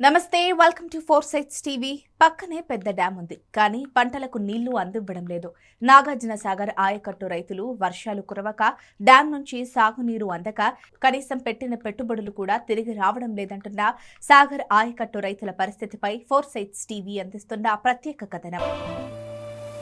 నమస్తే welcome to four sides TV పక్కనే పెద్ద డ్యామ్ ఉంది కానీ పంటలకు నీళ్ళు అందివ్వడం లేదు. నాగార్జున సాగర్ ఆయకట్టు రైతులు వర్షాలు కురవక డ్యాం నుంచి సాగునీరు అందక కనీసం పెట్టిన పెట్టుబడులు కూడా తిరిగి రావడం లేదంటున్న సాగర్ ఆయకట్టు రైతుల పరిస్థితిపై ఫోర్ సైట్స్ టీవీ అందిస్తున్న ప్రత్యేక కథనం.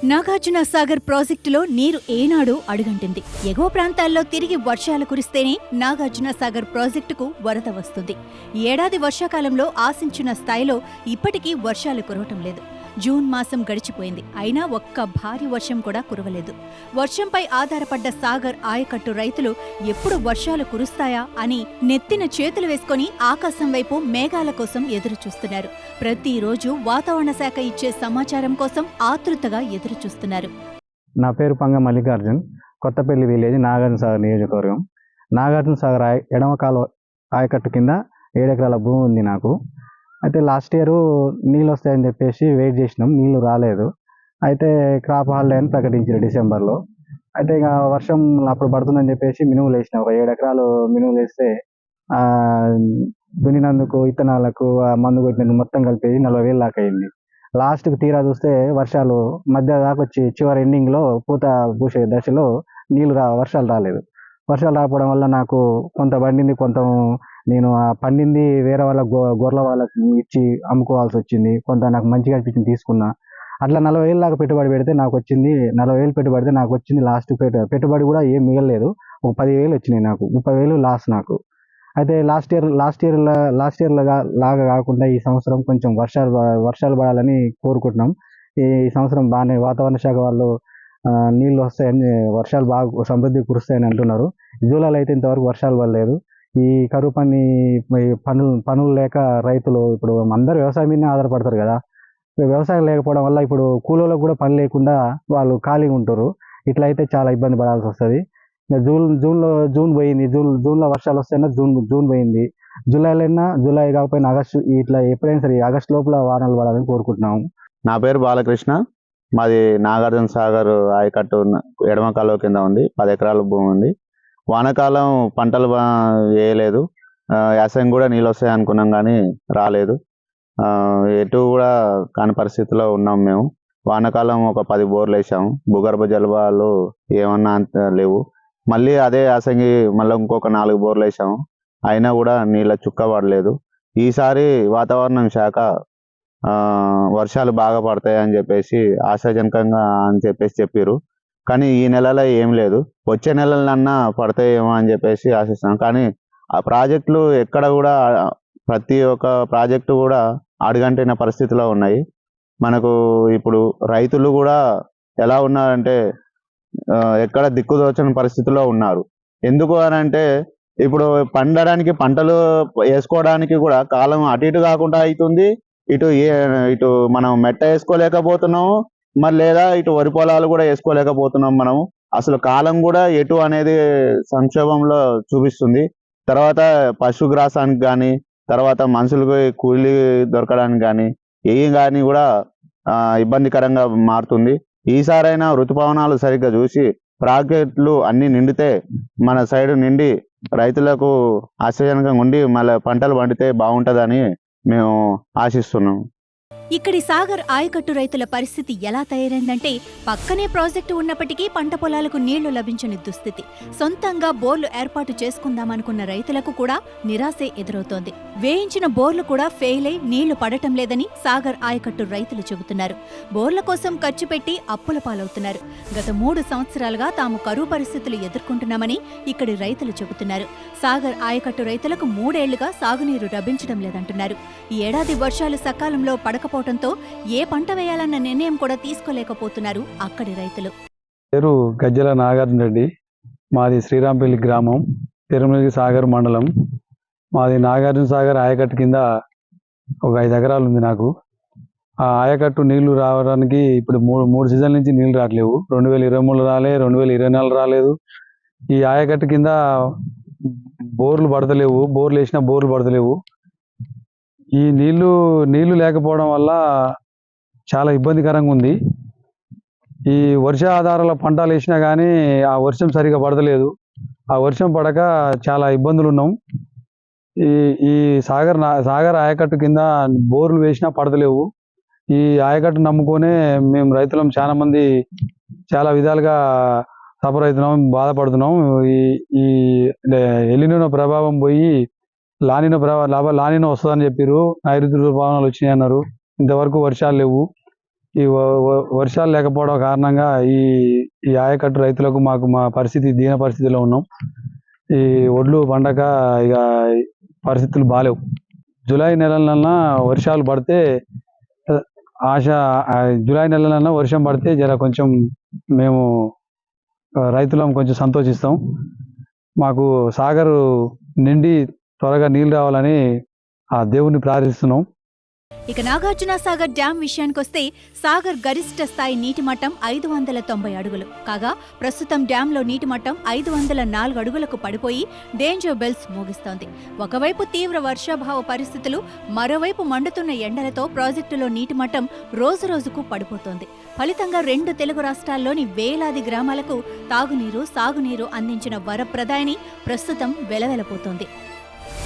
నాగార్జున సాగర్ ప్రాజెక్టులో నీరు ఏనాడు అడుగంటింది. ఎగువ ప్రాంతాల్లో తిరిగి వర్షాలు కురిస్తేనే నాగార్జున సాగర్ ప్రాజెక్టుకు వరద వస్తుంది. ఏడాది వర్షాకాలంలో ఆశించిన స్థాయిలో ఇప్పటికీ వర్షాలు కురవటం లేదు. జూన్ మాసం గడిచిపోయింది. అయినా ఒక్క భారీ వర్షం కూడా కురవలేదు. వర్షంపై ఆధారపడ్డ సాగర్ ఆయకట్టు రైతులు ఎప్పుడు వర్షాలు కురుస్తాయా అని నెత్తిన చేతులు వేసుకొని ఆకాశం వైపు మేఘాల కోసం ఎదురు చూస్తున్నారు ప్రతిరోజు వాతావరణ శాఖ ఇచ్చే సమాచారం కోసం ఆతృతగా ఎదురు చూస్తున్నారు నా పేరు పంగ మల్లికార్జున్. కొత్తపల్లి విలేజ్ నాగార్జున సాగర్ నియోజకవర్గం. నాగార్జున సాగర్ ఎడమకాల ఆయకట్టు కింద ఏడెకరాల భూమి ఉంది నాకు. అయితే లాస్ట్ ఇయర్ నీళ్ళు వస్తాయని చెప్పేసి వెయిట్ చేసినాం. నీళ్ళు రాలేదు. అయితే క్రాప్ హాలిడే అని ప్రకటించారు డిసెంబర్లో అయితే ఇక వర్షం అప్పుడు పడుతుందని చెప్పేసి మినుములు వేసిన. ఒక ఏడు ఎకరాలు మినుములు వేస్తే దున్నినందుకు ఇత్తనాలకు ఆ మందు కొట్టినందుకు మొత్తం కలిపేసి నలభై వేలు దాకా అయింది. లాస్ట్కి తీరా చూస్తే వర్షాలు మధ్య దాకా వచ్చి చివరి ఎండింగ్లో పూత పూసే దశలో నీళ్ళు రా వర్షాలు రాలేదు. వర్షాలు రాకపోవడం వల్ల నాకు కొంత పండింది కొంత నేను ఆ పండింది వేరే వాళ్ళ గో గొర్రెల వాళ్ళకి ఇచ్చి అమ్ముకోవాల్సి వచ్చింది. కొంత నాకు మంచిగా అనిపించింది తీసుకున్నా. అట్లా నలభై వేలు దాకా పెట్టుబడి పెడితే నాకు వచ్చింది నలభై వేలు పెట్టుబడి పెడితే నాకు వచ్చింది లాస్ట్ పెట్టుబడి కూడా ఏం మిగలలేదు. ఒక పదివేలు వచ్చినాయి నాకు ముప్పై వేలు లాస్ నాకు. అయితే last year last year last year లాగా కాకుండా ఈ సంవత్సరం కొంచెం వర్షాలు వర్షాలు పడాలని కోరుకుంటున్నాం. ఈ సంవత్సరం బాగానే వాతావరణ శాఖ వాళ్ళు నీళ్ళు వస్తాయని వర్షాలు బాగా సమృద్ధి కురుస్తాయని అంటున్నారు. జూలైలో అయితే ఇంతవరకు వర్షాలు పడలేదు. ఈ కరువు పని పనులు పనులు లేక రైతులు ఇప్పుడు అందరూ వ్యవసాయం మీదనే ఆధారపడతారు కదా. వ్యవసాయం లేకపోవడం వల్ల ఇప్పుడు కూలీలకు కూడా పని లేకుండా వాళ్ళు ఖాళీగా ఉంటారు ఇట్లా అయితే చాలా ఇబ్బంది పడాల్సి వస్తుంది. జూన్ జూన్లో జూన్ పోయింది. జూన్ జూన్లో వర్షాలు వస్తేనే జూన్ జూన్ పోయింది. జూలైలో అయినా జూలై కాకపోయినా ఆగస్టు ఇట్లా ఎప్పుడైనా సరే ఆగస్టు లోపల వానలు పడాలని కోరుకుంటున్నాము. నా పేరు బాలకృష్ణ. మాది నాగార్జున సాగర్ ఆయకట్టు ఎడమ కాలువ కింద ఉంది. పది ఎకరాల భూమి ఉంది. వానాకాలం పంటలు వేయలేదు. యాసంగి కూడా నీళ్ళు వస్తాయి అనుకున్నాం కానీ రాలేదు. ఎటు కూడా కాని పరిస్థితిలో ఉన్నాం మేము. వానాకాలం ఒక పది బోర్లు వేసాము భూగర్భ జలబాలు ఏమన్నా అంత లేవు. మళ్ళీ అదే యాసంగి మళ్ళీ ఇంకొక నాలుగు బోర్లు వేసాము అయినా కూడా నీళ్ళ చుక్క పడలేదు ఈసారి వాతావరణం శాఖ వర్షాలు బాగా పడతాయి అని చెప్పేసి ఆశాజనకంగా అని చెప్పేసి చెప్పారు కానీ ఈ నెలలో ఏం లేదు. వచ్చే నెలలన్నా పడతాయేమో అని చెప్పేసి ఆశిస్తున్నాం. కానీ ఆ ప్రాజెక్టులు ఎక్కడ కూడా ప్రతి ఒక్క ప్రాజెక్టు కూడా అడుగంటిన పరిస్థితిలో ఉన్నాయి. మనకు ఇప్పుడు రైతులు కూడా ఎలా ఉన్నారంటే ఎక్కడ దిక్కుదోచని పరిస్థితిలో ఉన్నారు. ఎందుకు అని అంటే ఇప్పుడు పండడానికి పంటలు వేసుకోవడానికి కూడా కాలం అటు ఇటు కాకుండా అవుతుంది. ఇటు ఏ ఇటు మనం మెట్ట వేసుకోలేకపోతున్నాము మరి లేదా ఇటు వరి పొలాలు కూడా వేసుకోలేకపోతున్నాం మనం అసలు కాలం కూడా ఎటు అనేది సంక్షోభంలో చూపిస్తుంది. తర్వాత పశుగ్రాసానికి కానీ తర్వాత మనుషులకు కూలీ దొరకడానికి కానీ ఏం కానీ కూడా ఇబ్బందికరంగా మారుతుంది. ఈసారైనా ఋతుపవనాలు సరిగ్గా చూసి ప్రాకెట్లు అన్ని నిండితే మన సైడ్ నిండి రైతులకు ఆశ్చర్యంగా ఉండి మళ్ళీ పంటలు పండితే బాగుంటుందని మేము ఆశిస్తున్నాం ఇక్కడి సాగర్ ఆయకట్టు రైతుల పరిస్థితి ఎలా తయారైందంటే పక్కనే ప్రాజెక్టు ఉన్నప్పటికీ పంట పొలాలకు నీళ్ళు లభించని దుస్థితి. సొంతంగా బోర్లు ఏర్పాటు చేసుకుందామనుకున్న రైతులకు కూడా నిరాశే ఎదురవుతోంది. వేయించిన బోర్లు కూడా ఫెయిల్ అయి నీళ్ళు పడటం లేదని సాగర్ ఆయకట్టు రైతులు చెబుతున్నారు. బోర్ల కోసం ఖర్చు పెట్టి అప్పుల పాలవుతున్నారు. గత మూడు సంవత్సరాలుగా తాము కరువు పరిస్థితులు ఎదుర్కొంటున్నామని ఇక్కడి రైతులు చెబుతున్నారు. సాగర్ ఆయకట్టు రైతులకు మూడేళ్ళుగా సాగునీరు లభించడం లేదంటున్నారు. ఈ ఏడాది వర్షాలు సకాలంలో లేకపోవడంతో ఏ పంట వేయాలన్న నిర్ణయం కూడా తీసుకోలేకపోతున్నారు అక్కడి రైతులు. పేరు గజ్జల నాగార్జున రెడ్డి. మాది శ్రీరాంపల్లి గ్రామం తిరుమలగిరి సాగర్ మండలం. మాది నాగార్జున సాగర్ ఆయకట్టు కింద ఒక ఐదు ఎకరాలు ఉంది నాకు. ఆ ఆయకట్టు నీళ్ళు రావడానికి ఇప్పుడు మూడు మూడు సీజన్ల నుంచి నీళ్ళు రావట్లేవు. రెండు వేల ఇరవై మూడు రాలే రెండు వేల ఇరవై నాలుగు రాలేదు. ఈ ఆయకట్టు కింద బోర్లు పడతలేవు బోర్లు వేసినా బోర్లు పడతలేవు. ఈ నీళ్ళు నీళ్ళు లేకపోవడం వల్ల చాలా ఇబ్బందికరంగా ఉంది. ఈ వర్ష ఆధారాల పంటలు వేసినా కానీ ఆ వర్షం సరిగా పడతలేదు. ఆ వర్షం పడక చాలా ఇబ్బందులు ఉన్నాం ఈ ఈ సాగర్ సాగర్ ఆయకట్టు కింద బోర్లు వేసినా పడతలేవు. ఈ ఆయకట్టు నమ్ముకొనే మేము రైతులం చాలా మంది చాలా విధాలుగా సఫర్ అవుతున్నాం బాధపడుతున్నాం. ఈ ఈ ఎలినో ప్రభావం పోయి లానిన ప్రభావం లాభ లానిన వస్తుందని చెప్పారు. నైరుతి ఋతుపవనాలు వచ్చినాయి అన్నారు. ఇంతవరకు వర్షాలు లేవు. ఈ వర్షాలు లేకపోవడం కారణంగా ఈ ఈ ఆయకట్టు రైతులకు మాకు మా పరిస్థితి దీన పరిస్థితిలో ఉన్నాం. ఈ ఒడ్లు పండక ఇక పరిస్థితులు బాలేవు. జూలై నెలలన్నా వర్షాలు పడితే ఆశ జూలై నెలలన్నా వర్షం పడితే జర కొంచెం మేము రైతులం కొంచెం సంతోషిస్తాం. మాకు సాగరు నిండి త్వరగా నీళ్ళు రావాలని ఆ దేవుణ్ణి ప్రార్థిస్తున్నాం. ఇక నాగార్జున సాగర్ డ్యాం విషయానికొస్తే సాగర్ గరిష్ట స్థాయి నీటి మట్టం ఐదు వందల తొంభై అడుగులు. కాగా ప్రస్తుతం డ్యాంలో నీటి మట్టం ఐదు వందల నాలుగు అడుగులకు పడిపోయి డేంజర్ బెల్స్ మోగిస్తోంది. ఒకవైపు తీవ్ర వర్షాభావ పరిస్థితులు మరోవైపు మండుతున్న ఎండలతో ప్రాజెక్టులో నీటి మట్టం రోజురోజుకు పడిపోతోంది. ఫలితంగా రెండు తెలుగు రాష్ట్రాల్లోని వేలాది గ్రామాలకు తాగునీరు సాగునీరు అందించిన వరప్రదాయని ప్రస్తుతం వెలవెలపోతోంది.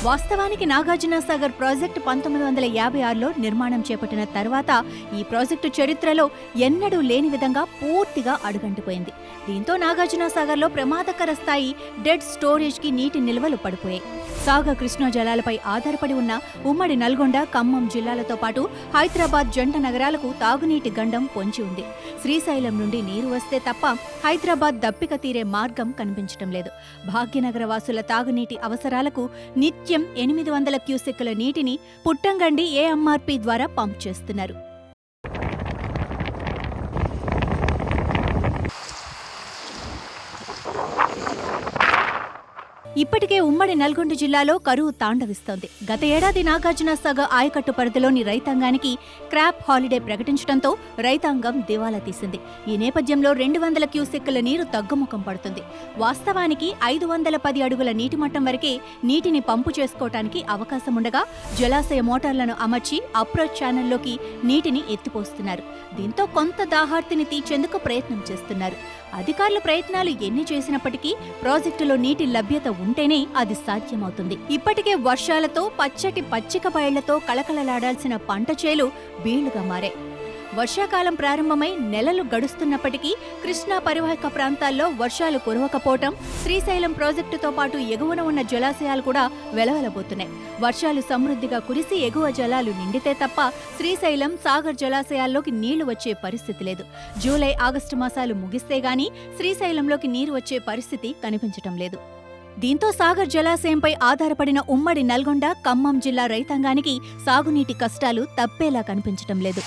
వాస్తవానికి నాగార్జున సాగర్ ప్రాజెక్టు పంతొమ్మిది వందల యాభై ఆరులో నిర్మాణం చేపట్టిన తర్వాత ఈ ప్రాజెక్టు చరిత్రలో ఎన్నడూ లేని విధంగా పూర్తిగా అడుగంటిపోయింది. దీంతో నాగార్జున సాగర్లో ప్రమాదకర స్థాయి డెడ్ స్టోరేజ్కి నీటి నిల్వలు పడిపోయాయి. సాగర్ కృష్ణా జలాలపై ఆధారపడి ఉన్న ఉమ్మడి నల్గొండ ఖమ్మం జిల్లాలతో పాటు హైదరాబాద్ జంట నగరాలకు తాగునీటి గండం పొంచి ఉంది. శ్రీశైలం నుండి నీరు వస్తే తప్ప హైదరాబాద్ దప్పిక తీరే మార్గం కనిపించడం లేదు. భాగ్యనగర వాసుల తాగునీటి అవసరాలకు నిత్యం ఎనిమిది వందల క్యూసెక్కుల నీటిని పుట్టంగండి ఏఎంఆర్పి ద్వారా పంప్ చేస్తున్నారు. ఇప్పటికే ఉమ్మడి నల్గొండ జిల్లాలో కరువు తాండవిస్తోంది. గత ఏడాది నాగార్జున సాగర్ ఆయకట్టు పరిధిలోని రైతాంగానికి క్రాప్ హాలిడే ప్రకటించడంతో రైతాంగం దివాలా తీసింది. ఈ నేపథ్యంలో రెండు వందల క్యూసెక్కుల నీరు తగ్గుముఖం పడుతుంది. వాస్తవానికి ఐదు వందల పది అడుగుల నీటి మట్టం వరకే నీటిని పంపు చేసుకోవటానికి అవకాశం ఉండగా జలాశయ మోటార్లను అమర్చి అప్రోచ్ ఛానల్లోకి నీటిని ఎత్తిపోస్తున్నారు. దీంతో కొంత దాహార్తిని తీర్చేందుకు ప్రయత్నం చేస్తున్నారు. అధికారుల ప్రయత్నాలు ఎన్ని చేసినప్పటికీ ప్రాజెక్టులో నీటి లభ్యత ఉంటేనే అది సాధ్యమవుతుంది. ఇప్పటికే వర్షాలతో పచ్చటి పచ్చిక బయళ్ళతో కళకళలాడాల్సిన పంట చేలు బీళ్ళుగా మారాయి వర్షాకాలం ప్రారంభమై నెలలు గడుస్తున్నప్పటికీ కృష్ణా పరివాహక ప్రాంతాల్లో వర్షాలు కురవకపోవటం శ్రీశైలం ప్రాజెక్టుతో పాటు ఎగువన ఉన్న జలాశయాలు కూడా వెలవెలబోతున్నాయి. వర్షాలు సమృద్ధిగా కురిసి ఎగువ జలాలు నిండితే తప్ప శ్రీశైలం సాగర్ జలాశయాల్లోకి నీళ్ళు వచ్చే పరిస్థితి లేదు. జూలై ఆగస్టు మాసాలు ముగిస్తే గానీ శ్రీశైలంలోకి నీరు వచ్చే పరిస్థితి కనిపించటం లేదు. దీంతో సాగర్ జలాశయంపై ఆధారపడిన ఉమ్మడి నల్గొండ ఖమ్మం జిల్లా రైతాంగానికి సాగునీటి కష్టాలు తప్పేలా కనిపించటం లేదు.